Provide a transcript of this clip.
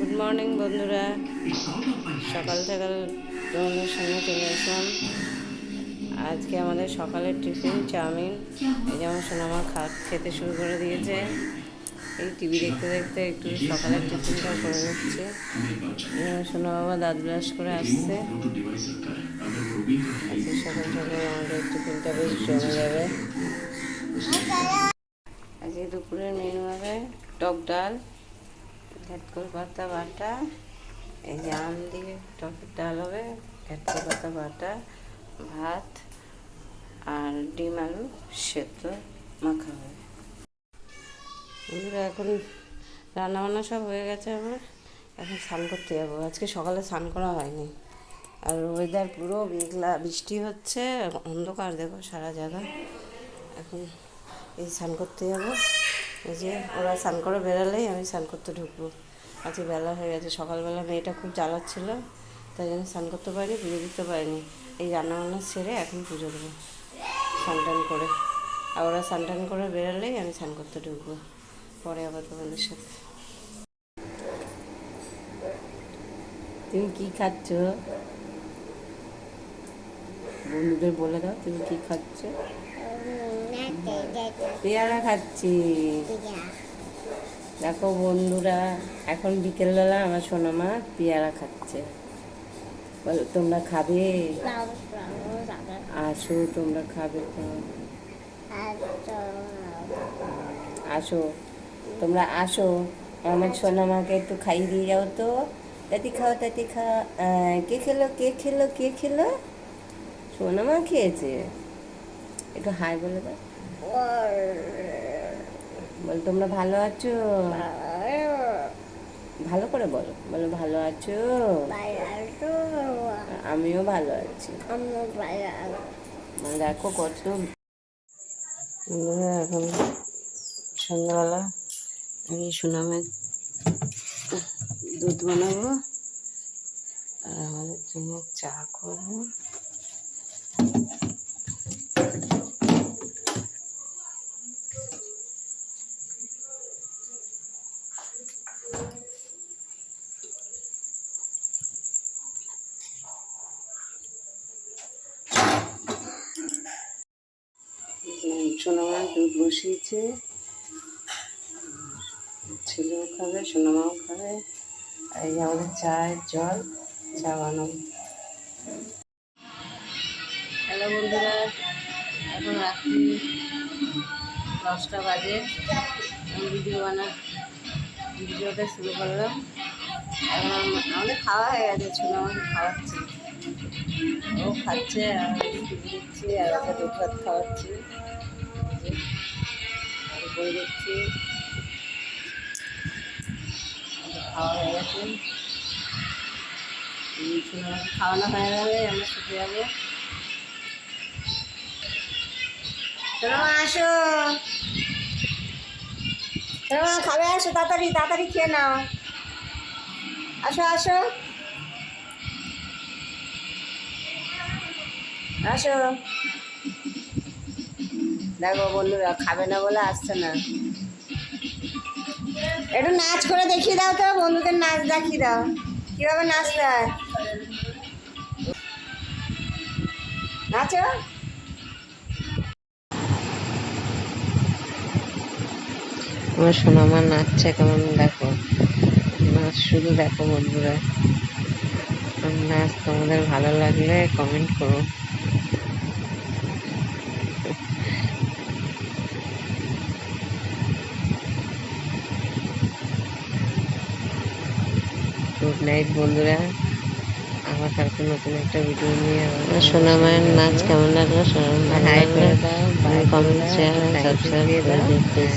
Good morning বন্ধুরা। সকাল সকাল তোমাদের সঙ্গে চলে আসলাম। আজকে আমাদের সকালের টিফিন চাউমিন। এই যেমন সোনামা খা খেতে শুরু করে দিয়েছে। এই টিভি দেখতে দেখতে একটু সকালের টিফিনটা করে নিচ্ছে। সোনা বাবা দাঁত ব্রাশ করে আসছে। আজকে সকাল সকাল আমাদের টিফিনটা বেশ জমে যাবে। আজকে দুপুরের মেনু হবে টক ডাল। ঘ্যাটকল পাতা বাটা, এই যে আম দিয়ে টকের ডাল হবে ঘ্যাটকল পাতা বাটা, ভাত আর ডিম আলু সেদ্ধ মাখা হবে। বন্ধুরা, এখন রান্না বান্না সব হয়ে গেছে আমার। এখন স্নান করতে যাব। আজকে সকালে স্নান করা হয়নি। আর ওয়েদার পুরো মেঘলা, বৃষ্টি হচ্ছে, অন্ধকার দেখো সারা জায়গা। এখন এই স্নান করতে যাব। এই যে ওরা স্নান করে বেরালেই আমি স্নান করতে ঢুকবো। আজকে বেলা হয়ে গেছে, সকালবেলা মেয়েটা খুব জ্বালাচ্ছিল, তাই জন্য স্নান করতে পারিনি, পুজো দিতে পারিনি। এই রান্নাবান্না সেরে এখন পুজো দেবো, স্নান করে। আর ওরা স্নান টান করে বেরালেই আমি স্নান করতে ঢুকবো, পরে আবার তোমাদের সাথে। তুমি কি খাচ্ছ? বন্ধুদের বলে দাও, তুমি কি খাচ্ছ? পেয়ারা খাচ্ছি। দেখো বন্ধুরা, এখন বিকেলবেলা আমার সোনা সোনামা পেয়ারা খাচ্ছে। বলো, তোমরা খাবে? আসো, তোমরা খাবে আসো, তোমরা আসো। আমার সোনামাকে একটু খাইয়ে দিয়ে যাও তো। তাতি খাও তাতি খাও। কে খেলো কে খেলো কে খেলো? সোনামা খেয়েছে। একটু হাই বলে দাও। বল তোমরা ভালো আছো? ভালো। করে বলো। বলো ভালো আছো? আমিও ভালো আছি। দেখো কত বন্ধুরা এখন সন্ধ্যাবেলা আমি সুনামের দুধ বানাবো আর আমাদের জন্য চা করব। সোনামা দুধ বসিয়েছে। ছেলেও খাবে, সোনামাও খাবে। এই আমাদের চায়ের জল, চা বানাবো। হ্যালো বন্ধুরা, এখন রাত্রি দশটা বাজে। ভিডিও বানা, ভিডিওটা শুরু করলাম। এখন আম- আমাদের খাওয়া হয়ে গেছে ছোটো আমাকে খাওয়াচ্ছে। ও খাচ্ছে, আর দিচ্ছি, আর ওকে দুধ ভাত খাওয়াচ্ছি। আর বই আমাদের খাওয়া হয়ে গেছে। খাওয়ানো হয়ে গেলে আমরা শুতে যাব। চলো আসো। চলো, খাবে, আসো, তাড়াতাড়ি তাড়াতাড়ি খেয়ে নাও। আসো আসো। আসো। দেখো বন্ধুরা, খাবে না বলে আসছে না। একটু নাচ করে দেখিয়ে দাও তো, বন্ধুদের নাচ দেখিয়ে দাও। কীভাবে নাচতে হয়? নাচো। আমার সোনামা নাচছে, কেমন দেখো? নাচ শুধু দেখো বন্ধুরা। নাচ তোমাদের ভালো লাগলে কমেন্ট করো। গুড নাইট বন্ধুরা। আবার কালকে নতুন একটা ভিডিও নিয়ে আমার সোনামায়ের নাচ কেমন লাগল? সোনামায় কমেন্ট শেয়ার সাবস্ক্রাইব করে প্লিজ